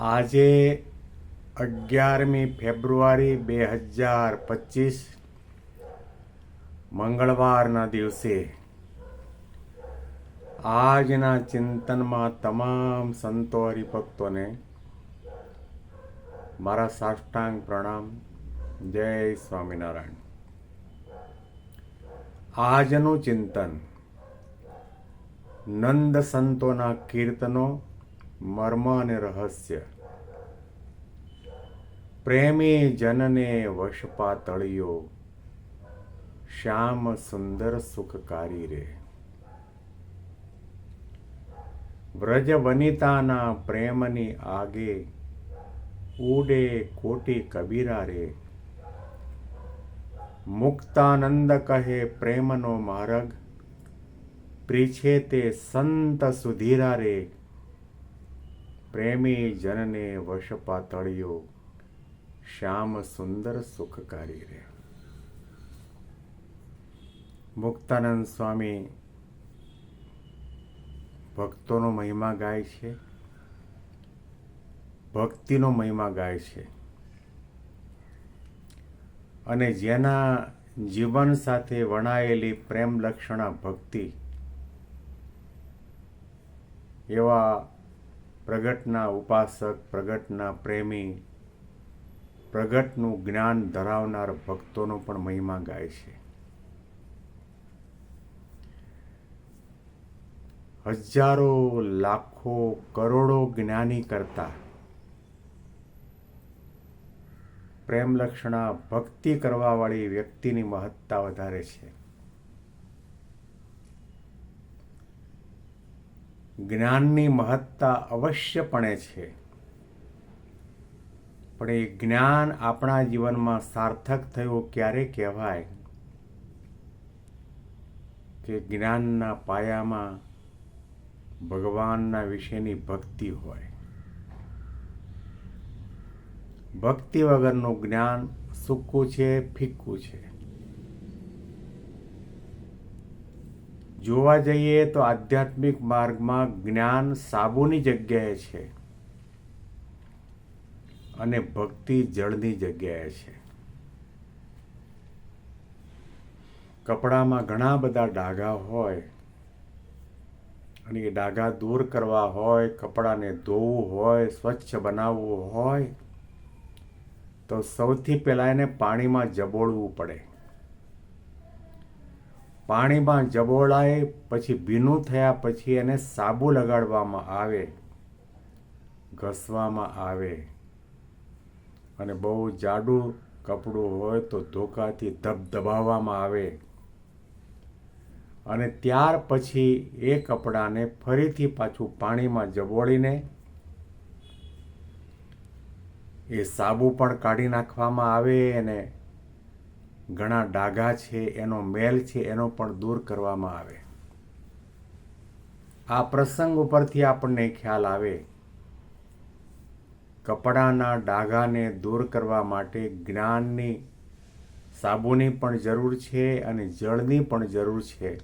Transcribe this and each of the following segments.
આજે અગિયારમી ફેબ્રુઆરી બે હજાર પચીસ, મંગળવારના દિવસે આજના ચિંતનમાં તમામ સંતો હરિભક્તોને મારા સાષ્ટાંગ પ્રણામ. જય સ્વામિનારાયણ. આજનું ચિંતન નંદ સંતોના કીર્તનો, મર્મ અને રહસ્ય પ્રેમી જનને વશપા તળિયો શ્યામ સુંદર સુખકારી રે. વ્રજ વનિતાના પ્રેમની આગે ઉડે કોટી કબીરા રે. મુક્તાનંદ કહે પ્રેમનો માર્ગ, પ્રીછે તે સંત સુધીરા રે. પ્રેમી જનને વશપા તળિયો શ્યામ સુંદર સુખકારી રે મુક્તાનંદ સ્વામી ભક્તોનો મહિમા ગાય છે ભક્તિનો મહિમા ગાય છે અને જેના જીવન સાથે વણાયેલી પ્રેમ લક્ષણા ભક્તિ એવા પ્રગટના ઉપાસક પ્રગટના પ્રેમી પ્રગટનું જ્ઞાન ધરાવનાર ભક્તોનો પણ મહિમા ગાય છે. હજારો, લાખો, કરોડો જ્ઞાની કરતા પ્રેમલક્ષણા ભક્તિ કરવાવાળી વ્યક્તિની મહત્તા વધારે છે. જ્ઞાનની મહત્તા અવશ્યપણે છે. પણ એ જ્ઞાન આપણા જીવનમાં સાર્થક થયું ક્યારે કહેવાય? કે જ્ઞાનના પાયામાં ભગવાનના વિશેની ભક્તિ હોય. ભક્તિ વગરનું જ્ઞાન સૂકું છે, ફિક્કું છે? જોવા જઈએ તો આધ્યાત્મિક માર્ગમાં જ્ઞાન સાબુની જગ્યાએ છે. અને ભક્તિ જળની જગ્યાએ છે. કપડામાં ઘણા બધા ડાઘા હોય અને એ ડાઘા દૂર કરવા હોય, કપડાને ધોવું હોય, સ્વચ્છ બનાવવું હોય, તો સૌથી પહેલાં એને પાણીમાં જબોળવું પડે. પાણીમાં જબોળાય, પછી ભીનું થયા પછી એને સાબુ લગાડવામાં આવે, ઘસવામાં આવે. અને બહુ જાડું કપડું હોય તો ધોકાથી ધબધબાવવામાં આવે. અને ત્યાર પછી એ કપડાને ફરીથી પાછું પાણીમાં જબોળીને એ સાબુ પણ કાઢી નાખવામાં આવે અને ઘણા ડાઘા છે, એનો મેલ છે, એનો પણ દૂર કરવામાં આવે. આ પ્રસંગ ઉપરથી આપણને ખ્યાલ આવે કપડાના ડાઘાને દૂર કરવા માટે જ્ઞાનની સાબુની પણ જરૂર છે અને જળની પણ જરૂર છે.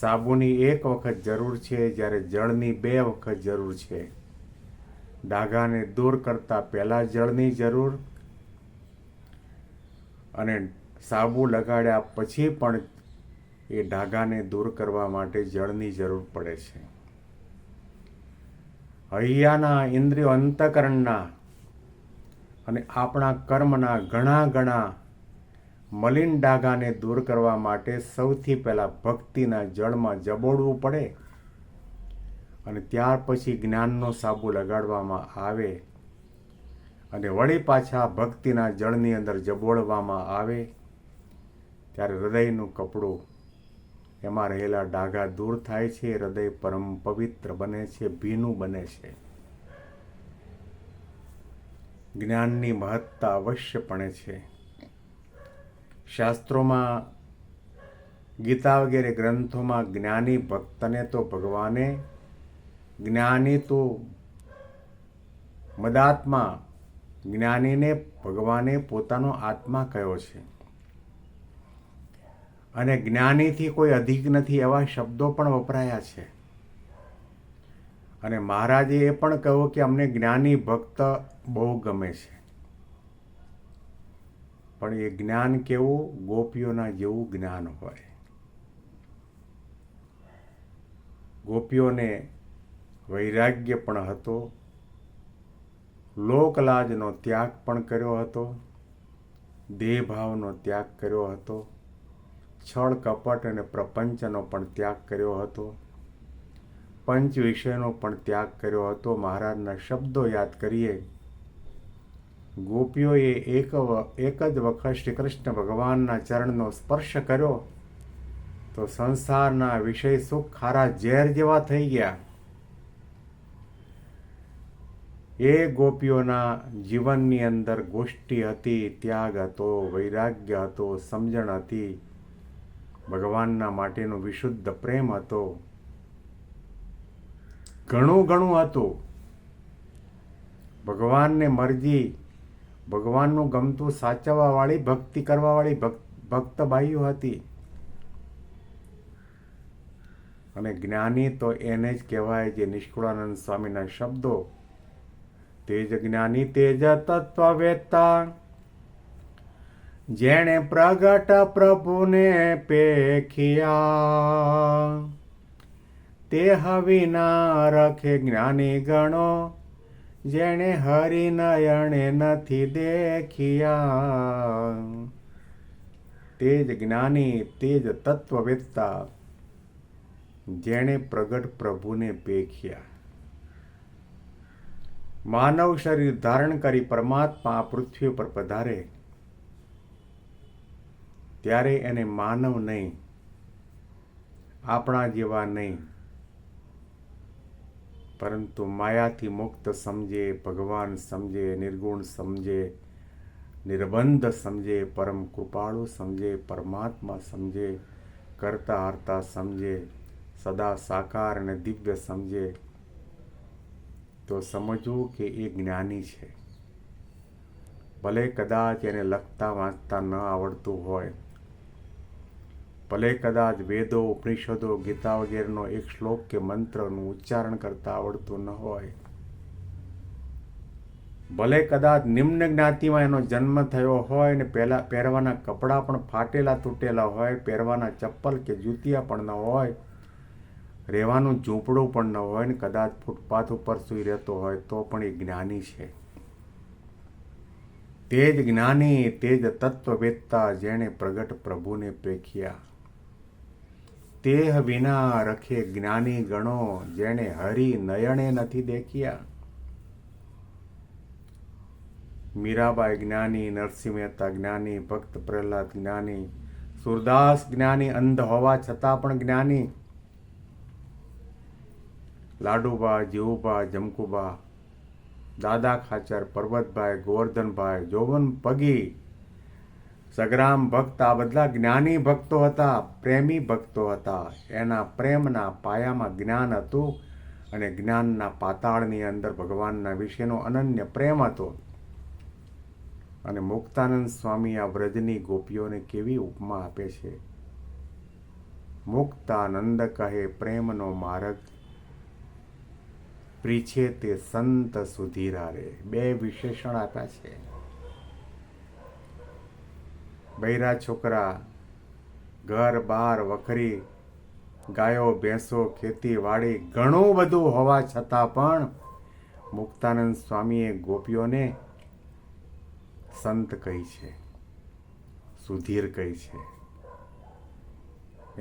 સાબુની એક વખત જરૂર છે જ્યારે જળની બે વખત જરૂર છે. ડાઘાને દૂર કરતા પહેલાં જળની જરૂર અને સાબુ લગાડ્યા પછી પણ એ ડાઘાને દૂર કરવા માટે જળની જરૂર પડે છે. હૈયાના ઇન્દ્રિયો અંતકરણના અને આપણા કર્મના ઘણા ઘણા મલિન ડાઘાને દૂર કરવા માટે સૌથી પહેલાં ભક્તિના જળમાં જબોળવું પડે અને ત્યાર પછી જ્ઞાનનો સાબુ લગાડવામાં આવે અને વળી પાછા ભક્તિના જળની અંદર જબોળવામાં આવે. ત્યારે હૃદયનું કપડું એમાં રહેલા ડાઘા દૂર થાય છે, હૃદય પરમ પવિત્ર બને છે, ભીનું બને છે. જ્ઞાનની મહત્તા અવશ્યપણે છે. શાસ્ત્રોમાં, ગીતા વગેરે ગ્રંથોમાં જ્ઞાની ભક્તને તો ભગવાને, જ્ઞાની તો મદાત્મા, જ્ઞાનીને ભગવાને પોતાનો આત્મા કયો છે? અને જ્ઞાનીથી કોઈ અધિક નથી એવા શબ્દો પણ વપરાયા છે. અને મહારાજે એ પણ કહ્યું કે અમને જ્ઞાની ભક્ત બહુ ગમે છે. પણ એ જ્ઞાન કેવું? ગોપીઓના જેવું જ્ઞાન હોય. ગોપીઓને વૈરાગ્ય પણ હતો. લોકલાજનો ત્યાગ પણ કર્યો હતો. દેહભાવનો ત્યાગ કર્યો હતો. છળ કપટ અને પ્રપંચનો પણ ત્યાગ કર્યો હતો. પંચ વિષયનો પણ ત્યાગ કર્યો હતો. મહારાજના શબ્દો યાદ કરીએ. ગોપીઓએ એક એક જ વખત શ્રી કૃષ્ણ ભગવાનના ચરણનો સ્પર્શ કર્યો. તો સંસારના વિષય સુખ ખારા ઝેર જેવા થઈ ગયા. એ ગોપીઓના જીવનની અંદર ગોષ્ઠી હતી, ત્યાગ હતો, વૈરાગ્ય હતો, સમજણ હતી. ભગવાનના માટેનો વિશુદ્ધ પ્રેમ હતો. ઘણું ઘણું હતું. ભગવાનને મરજી, ભગવાનનું ગમતું સાચવવા વાળી ભક્તિ કરવા વાળી ભક્ત બાઈઓ હતી. અને જ્ઞાની તો એને જ કહેવાય જે નિષ્કુળાનંદ સ્વામીના શબ્દો, તેજ જ્ઞાની તેજ તત્વ વેતા જેણે પ્રગટ પ્રભુને પેખિયા. તે હવિના રખે જ્ઞાની ગણો, જેણે હરિનયણે નથી દેખિયા. જ જ્ઞાની, તે જ તત્વવેત્તા, જેણે પ્રગટ પ્રભુને પેખ્યા. માનવ શરીર ધારણ કરી પરમાત્મા પૃથ્વી પર પધારે. ત્યારે એને માનવ નહીં, આપણા જેવા નહીં. પરંતુ માયાથી મુક્ત સમજે, ભગવાન સમજે, નિર્ગુણ સમજે, નિર્બંધ સમજે, પરમ કૃપાળુ સમજે, પરમાત્મા સમજે, કરતા હરતા સમજે, સદા સાકાર અને દિવ્ય સમજે. તો સમજવું કે એ જ્ઞાની છે. ભલે કદાચ એને લખતા વાંચતા ન આવડતું હોય ભલે કદાચ વેદો, ઉપનિષદો, ગીતા વગેરેનો એક શ્લોક કે મંત્રનું ઉચ્ચારણ કરતા આવડતું ન હોય. ભલે કદાચ નિમ્ન જ્ઞાતિમાં એનો જન્મ થયો હોય ને પહેલાં પહેરવાના કપડાં પણ ફાટેલા તૂટેલા હોય, પહેરવાના ચપ્પલ કે જૂતિયા પણ ન હોય, રહેવાનું ઝૂંપડું પણ ન હોય ને કદાચ ફૂટપાથ ઉપર સૂઈ રહેતો હોય તો પણ એ જ્ઞાની છે. તે જ જ્ઞાની, તે જ તત્વવેત્તા જેણે પ્રગટ પ્રભુને પેખ્યા. તેહ વિના રખે જ્ઞાની ગણો જેણે હરિ નયણે નથી દેખ્યા. મીરાબાઈ જ્ઞાની, નરસિંહ મહેતા જ્ઞાની, ભક્ત પ્રહલાદ જ્ઞાની, સુરદાસ જ્ઞાની, અંધ હોવા છતાં પણ જ્ઞાની. લાડુબા જીવુબા જમકુબા દાદા ખાચર, પર્વતભાઈ, ગોવર્ધનભાઈ, જોવન પગી સગ્રામ ભક્ત આ બધા જ્ઞાની ભક્તો હતા, પ્રેમી ભક્તો હતા. એના પ્રેમના પાયામાં જ્ઞાન હતું અને જ્ઞાનના પાતાળની અંદર ભગવાનના વિશેનો અનન્ય પ્રેમ હતો. અને મુક્તાનંદ સ્વામી આ વ્રજની ગોપીઓને કેવી ઉપમા આપે છે? મુક્તાનંદ કહે, પ્રેમનો માર્ગ પ્રીછે તે સંત સુધીરા રે. બે વિશેષણ આપ્યા છે. બૈરા છોકરા, ઘર, બાર, વખરી, ગાયો, ભેંસો, ખેતીવાડી ઘણું બધું હોવા છતાં પણ મુક્તાનંદ સ્વામીએ ગોપીઓને સંત કહી છે, સુધીર કહી છે.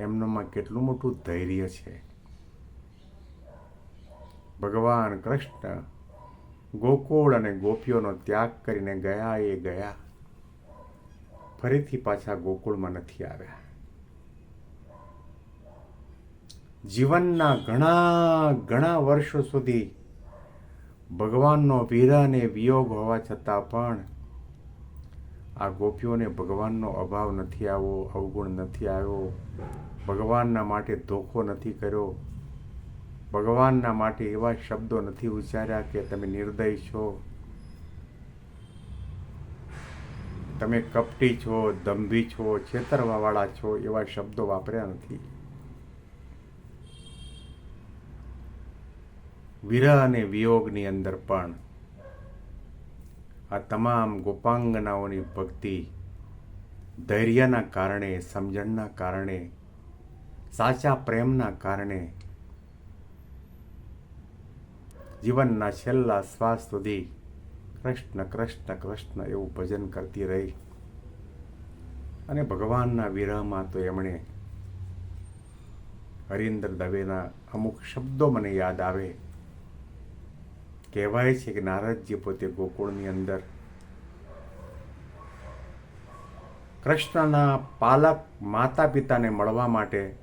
એમનામાં કેટલું મોટું ધૈર્ય છે. ભગવાન કૃષ્ણ ગોકુળ અને ગોપીઓનો ત્યાગ કરીને ગયા એ ગયા. ફરીથી પાછા ગોકુળમાં નથી આવ્યા. જીવનના ઘણા ઘણા વર્ષો સુધી ભગવાનનો વીરાને વિયોગ હોવા છતાં પણ આ ગોપીઓને ભગવાનનો અભાવ નથી આવ્યો, અવગુણ નથી આવ્યો, ભગવાનના માટે ધોખો નથી કર્યો, ભગવાનના માટે એવા શબ્દો નથી ઉચ્ચાર્યા કે તમે નિર્દય છો. તમે કપટી છો, દંભી છો, છેતરવાવાળા છો એવા શબ્દો વાપર્યા નથી. વિરહ અને વિયોગની અંદર પણ આ તમામ ગોપાંગનાઓની ભક્તિ ધૈર્યના કારણે, સમજણના કારણે, સાચા પ્રેમના કારણે જીવનના છેલ્લા શ્વાસ સુધી કૃષ્ણ કૃષ્ણ કૃષ્ણ એવું ભજન કરતી રહી. અને ભગવાનના વિરહમાં તો એમણે હરિન્દર દવેના અમુક શબ્દો મને યાદ આવે. કહેવાય છે કે નારદજી પોતે ગોકુળની અંદર કૃષ્ણના પાલક માતા પિતાને મળવા માટે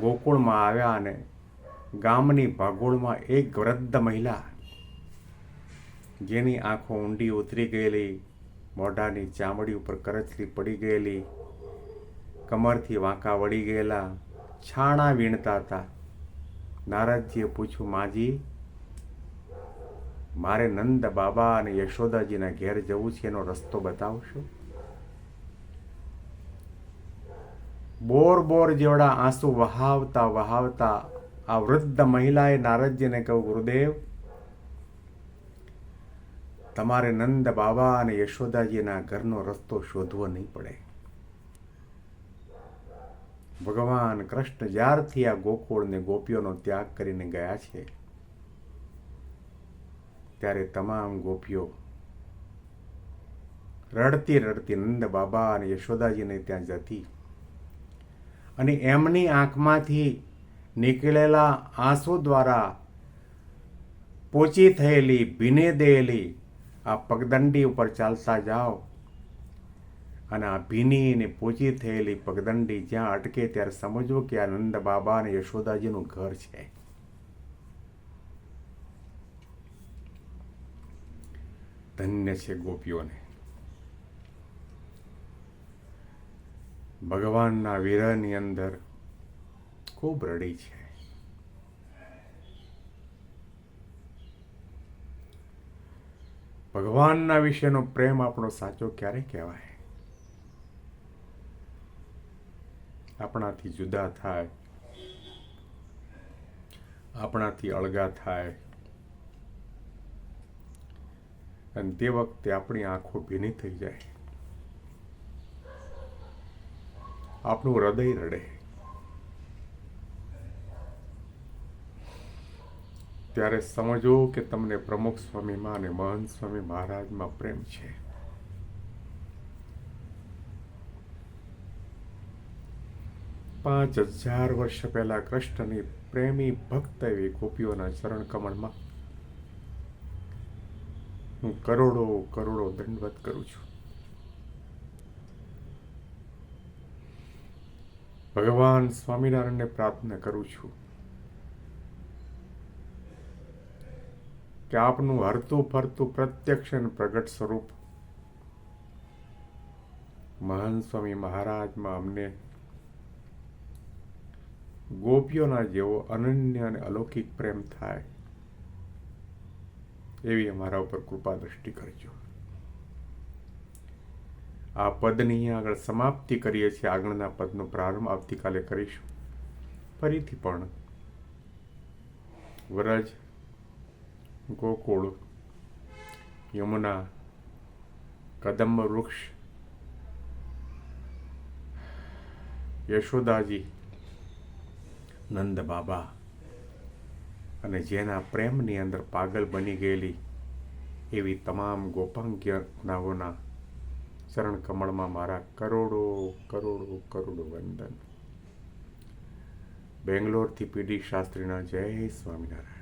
ગોકુળમાં આવ્યા અને ગામની ભાગોળમાં એક વૃદ્ધ મહિલા જેની આંખો ઊંડી ઉતરી ગયેલી, મોઢાની ચામડી ઉપર કરચલી પડી ગયેલી, કમરથી વાંકા વળી ગયેલા, છાણા વીણતા હતા. નારદજીએ પૂછ્યું, માજી, મારે નંદ બાબા અને યશોદાજીના ઘેર જવું છે, એનો રસ્તો બતાવશો? બોર બોર જેવડા આંસુ વહાવતા વહાવતા આ વૃદ્ધ મહિલાએ નારદજીને કહ્યું, ગુરુદેવ તમારે નંદ બાબા અને યશોદાજીના ઘરનો રસ્તો શોધવો નહીં પડે. ભગવાન કૃષ્ણ જ્યારથી આ ગોકુળને ગોપીઓનો ત્યાગ કરીને ગયા છે, ત્યારે તમામ ગોપીઓ રડતી રડતી નંદ બાબા અને યશોદાજીને ત્યાં જતી અને એમની આંખમાંથી નીકળેલા આંસુ દ્વારા પોચી થયેલી ભીને દેયેલી આ પગદંડી ઉપર ચાલતા જાઓ. અને આ ભીની ને પોચી થયેલી પગદંડી જ્યાં અટકે ત્યારે સમજવો કે આ નંદ બાબા અને યશોદાજીનું ઘર છે. ધન્ય છે ગોપીઓને. ભગવાનના વિરહની અંદર ખૂબ રડી છે. ભગવાનના વિશેનો પ્રેમ આપણો સાચો ક્યારે કહેવાય? આપણાથી જુદા થાય. આપણાથી અળગા થાય. અને તે વખતે આપણી આંખો ભીની થઈ જાય. આપણું હૃદય રડે. ત્યારે સમજો કે તમને પ્રમુખ સ્વામીમાં અને મહંત સ્વામી મહારાજમાં પ્રેમ છે. પાંચ હજાર વર્ષ પહેલા કૃષ્ણની પ્રેમી ભક્ત એવી ગોપીઓના ચરણ કમળમાં હું કરોડો કરોડો દંડવત કરું છું. ભગવાન સ્વામિનારાયણને પ્રાર્થના કરું છું. કે આપનું હરતું ફરતું પ્રત્યક્ષ અને પ્રગટ સ્વરૂપ. મહાન સ્વામી મહારાજમાં અમને ગોપીઓના જેવો અનન્ય અને અલૌકિક પ્રેમ થાય એવી અમારા ઉપર કૃપા દ્રષ્ટિ કરજો. આ પદની આગળ સમાપ્તિ કરીએ છીએ. આગળના પદનો પ્રારંભ આવતીકાલે કરીશું. ફરીથી પણ વરજ ગોકુળ, યમુના, કદંબ વૃક્ષ, યશોદાજી નંદ બાબા અને જેના પ્રેમની અંદર પાગલ બની ગયેલી એવી તમામ ગોપાંગ્યનાઓના ચરણ કમળમાં મારા કરોડો કરોડો કરોડો વંદન. બેંગ્લોરથી પીડી શાસ્ત્રીના જય સ્વામિનારાયણ.